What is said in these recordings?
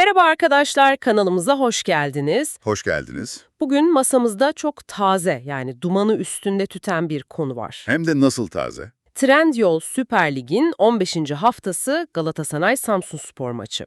Merhaba arkadaşlar, kanalımıza hoş geldiniz. Hoş geldiniz. Bugün masamızda çok taze yani dumanı üstünde tüten bir konu var. Hem de nasıl taze. Trendyol Süper Lig'in 15. haftası Galatasaray Samsunspor maçı.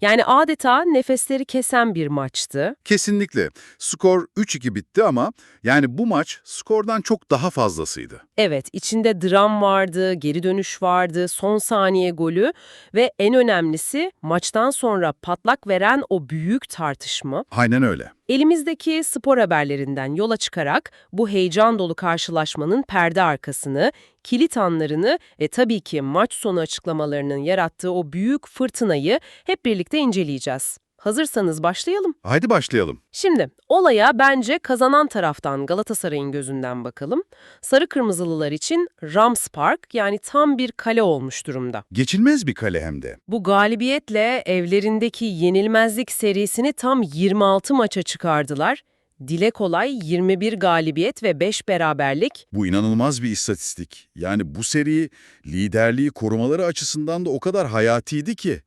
Yani adeta nefesleri kesen bir maçtı. Kesinlikle. Skor 3-2 bitti ama yani bu maç skordan çok daha fazlasıydı. Evet, içinde dram vardı, geri dönüş vardı, son saniye golü ve en önemlisi maçtan sonra patlak veren o büyük tartışma. Aynen öyle. Elimizdeki spor haberlerinden yola çıkarak bu heyecan dolu karşılaşmanın perde arkasını, kilit anlarını ve tabii ki maç sonu açıklamalarının yarattığı o büyük fırtınayı hep birlikte inceleyeceğiz. Hazırsanız başlayalım. Haydi başlayalım. Şimdi olaya bence kazanan taraftan Galatasaray'ın gözünden bakalım. Sarı Kırmızılılar için Rams Park yani tam bir kale olmuş durumda. Geçilmez bir kale hem de. Bu galibiyetle evlerindeki yenilmezlik serisini tam 26 maça çıkardılar. Dile kolay 21 galibiyet ve 5 beraberlik. Bu inanılmaz bir istatistik. Yani bu seri liderliği korumaları açısından da o kadar hayatiydi ki.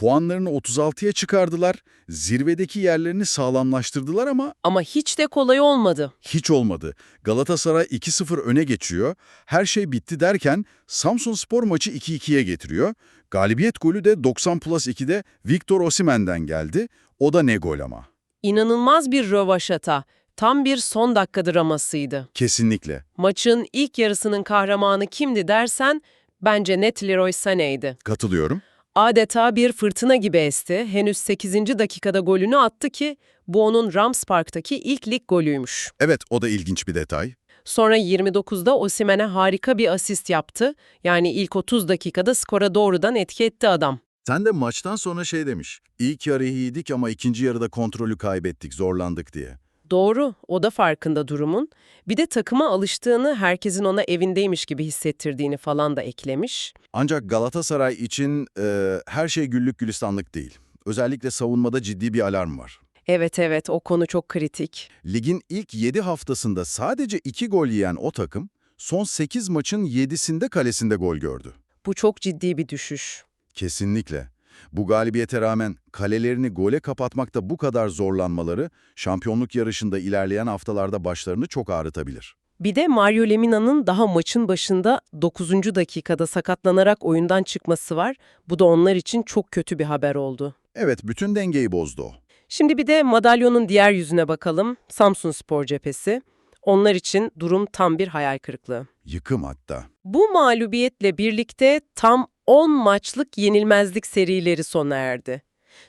Puanlarını 36'ya çıkardılar, zirvedeki yerlerini sağlamlaştırdılar ama Ama hiç de kolay olmadı. hiç olmadı. Galatasaray 2-0 öne geçiyor. Her şey bitti derken Samsunspor maçı 2-2'ye getiriyor. Galibiyet golü de 90 plus 2'de Victor Osimhen'den geldi. O da ne gol ama. İnanılmaz bir rövaşata. Tam bir son dakika dramasıydı. Kesinlikle. Maçın ilk yarısının kahramanı kimdi dersen bence net Leroy Sané'ydi. Katılıyorum. Adeta bir fırtına gibi esti. Henüz 8. dakikada golünü attı ki bu onun Rams Park'taki ilk lig golüymüş. Evet o da ilginç bir detay. Sonra 29'da Osimhen'e harika bir asist yaptı. Yani ilk 30 dakikada skora doğrudan etki etti adam. Sen de maçtan sonra şey demiş. İlk yarı iyiydik ama ikinci yarıda kontrolü kaybettik, zorlandık diye. Doğru, o da farkında durumun. Bir de takıma alıştığını, herkesin ona evindeymiş gibi hissettirdiğini falan da eklemiş. Ancak Galatasaray için e, her şey güllük gülistanlık değil. Özellikle savunmada ciddi bir alarm var. Evet evet, o konu çok kritik. Ligin ilk 7 haftasında sadece 2 gol yiyen o takım, son 8 maçın 7'sinde kalesinde gol gördü. Bu çok ciddi bir düşüş. Kesinlikle. Bu galibiyete rağmen kalelerini gole kapatmakta bu kadar zorlanmaları, şampiyonluk yarışında ilerleyen haftalarda başlarını çok ağrıtabilir. Bir de Mario Lemina'nın daha maçın başında 9. dakikada sakatlanarak oyundan çıkması var. Bu da onlar için çok kötü bir haber oldu. Evet, bütün dengeyi bozdu o. Şimdi bir de madalyonun diğer yüzüne bakalım. Samsun Spor cephesi. Onlar için durum tam bir hayal kırıklığı. Yıkım hatta. Bu mağlubiyetle birlikte tam 10 maçlık yenilmezlik serileri sona erdi.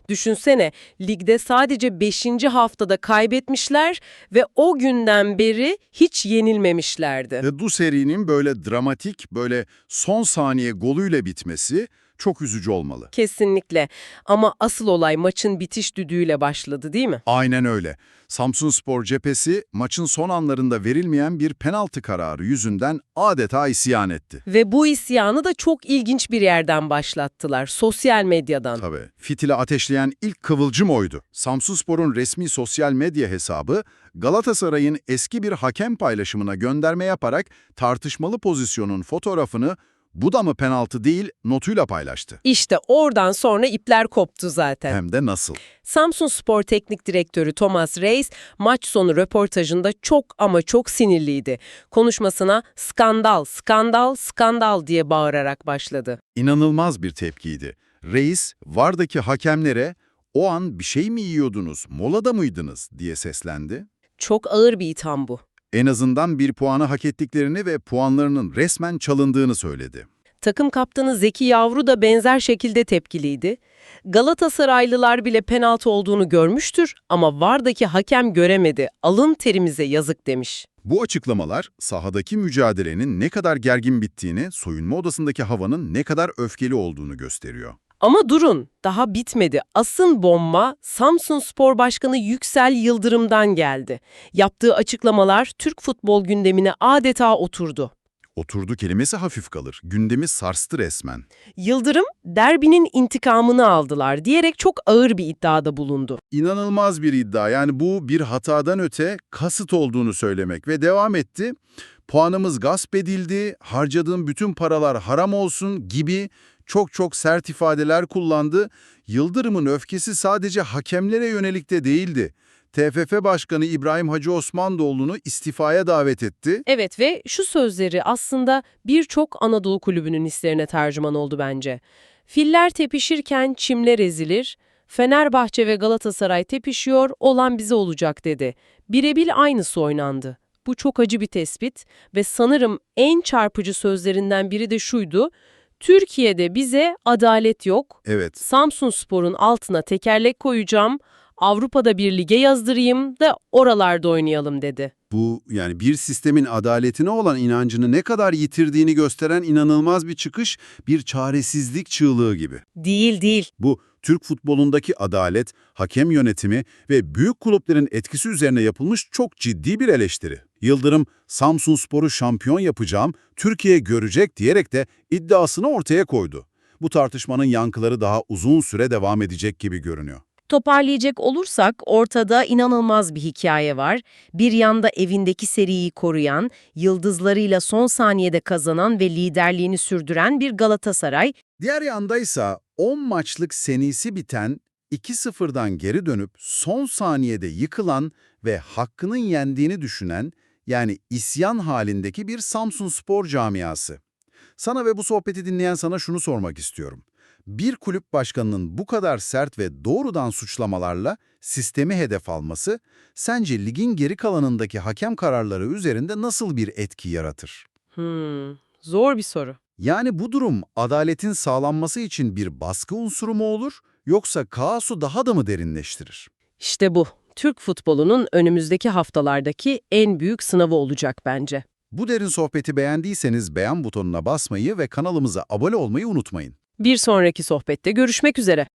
Düşünsene, ligde sadece 5. haftada kaybetmişler ve o günden beri hiç yenilmemişlerdi. Ve bu serinin böyle dramatik, böyle son saniye golüyle bitmesi çok üzücü olmalı. Kesinlikle. Ama asıl olay maçın bitiş düdüğüyle başladı değil mi? Aynen öyle. Samsunspor cephesi maçın son anlarında verilmeyen bir penaltı kararı yüzünden adeta isyan etti. Ve bu isyanı da çok ilginç bir yerden başlattılar. Sosyal medyadan. Tabii. Fitili ateşleyen ilk kıvılcım oydu. Samsunspor'un resmi sosyal medya hesabı Galatasaray'ın eski bir hakem paylaşımına gönderme yaparak tartışmalı pozisyonun fotoğrafını bu da mı penaltı değil notuyla paylaştı. İşte oradan sonra ipler koptu zaten. Hem de nasıl? Samsun Spor Teknik Direktörü Thomas Reis maç sonu röportajında çok ama çok sinirliydi. Konuşmasına skandal, skandal, skandal diye bağırarak başladı. İnanılmaz bir tepkiydi. Reis, VAR'daki hakemlere o an bir şey mi yiyordunuz, molada mıydınız diye seslendi. Çok ağır bir itham bu. En azından bir puanı hak ettiklerini ve puanlarının resmen çalındığını söyledi. Takım kaptanı Zeki Yavru da benzer şekilde tepkiliydi. Galatasaraylılar bile penaltı olduğunu görmüştür ama VAR'daki hakem göremedi. Alın terimize yazık demiş. Bu açıklamalar sahadaki mücadelenin ne kadar gergin bittiğini, soyunma odasındaki havanın ne kadar öfkeli olduğunu gösteriyor. Ama durun, daha bitmedi. Asıl bomba Samsun Spor Başkanı Yüksel Yıldırım'dan geldi. Yaptığı açıklamalar Türk futbol gündemine adeta oturdu. Oturdu kelimesi hafif kalır. Gündemi sarstı resmen. Yıldırım, derbinin intikamını aldılar diyerek çok ağır bir iddiada bulundu. İnanılmaz bir iddia. Yani bu bir hatadan öte kasıt olduğunu söylemek ve devam etti. Puanımız gasp edildi, harcadığım bütün paralar haram olsun gibi çok çok sert ifadeler kullandı. Yıldırım'ın öfkesi sadece hakemlere yönelik de değildi. TFF Başkanı İbrahim Hacı Osmanoğlu'nu istifaya davet etti. Evet ve şu sözleri aslında birçok Anadolu kulübünün hislerine tercüman oldu bence. Filler tepişirken çimler ezilir, Fenerbahçe ve Galatasaray tepişiyor, olan bize olacak dedi. Birebir aynısı oynandı. Bu çok acı bir tespit ve sanırım en çarpıcı sözlerinden biri de şuydu. Türkiye'de bize adalet yok. Evet, Samsun Spor'un altına tekerlek koyacağım, Avrupa'da bir lige yazdırayım da oralarda oynayalım dedi. bu yani bir sistemin adaletine olan inancını ne kadar yitirdiğini gösteren inanılmaz bir çıkış, bir çaresizlik çığlığı gibi. Değil değil. Bu Türk futbolundaki adalet, hakem yönetimi ve büyük kulüplerin etkisi üzerine yapılmış çok ciddi bir eleştiri. Yıldırım, Samsun Spor'u şampiyon yapacağım, Türkiye görecek diyerek de iddiasını ortaya koydu. Bu tartışmanın yankıları daha uzun süre devam edecek gibi görünüyor. Toparlayacak olursak ortada inanılmaz bir hikaye var. Bir yanda evindeki seriyi koruyan, yıldızlarıyla son saniyede kazanan ve liderliğini sürdüren bir Galatasaray, Diğer yandaysa 10 maçlık senisi biten 2-0'dan geri dönüp son saniyede yıkılan ve hakkının yendiğini düşünen yani isyan halindeki bir Samsun Spor camiası. Sana ve bu sohbeti dinleyen sana şunu sormak istiyorum. Bir kulüp başkanının bu kadar sert ve doğrudan suçlamalarla sistemi hedef alması sence ligin geri kalanındaki hakem kararları üzerinde nasıl bir etki yaratır? hmm, zor bir soru. Yani bu durum adaletin sağlanması için bir baskı unsuru mu olur yoksa kaosu daha da mı derinleştirir? İşte bu. Türk futbolunun önümüzdeki haftalardaki en büyük sınavı olacak bence. Bu derin sohbeti beğendiyseniz beğen butonuna basmayı ve kanalımıza abone olmayı unutmayın. Bir sonraki sohbette görüşmek üzere.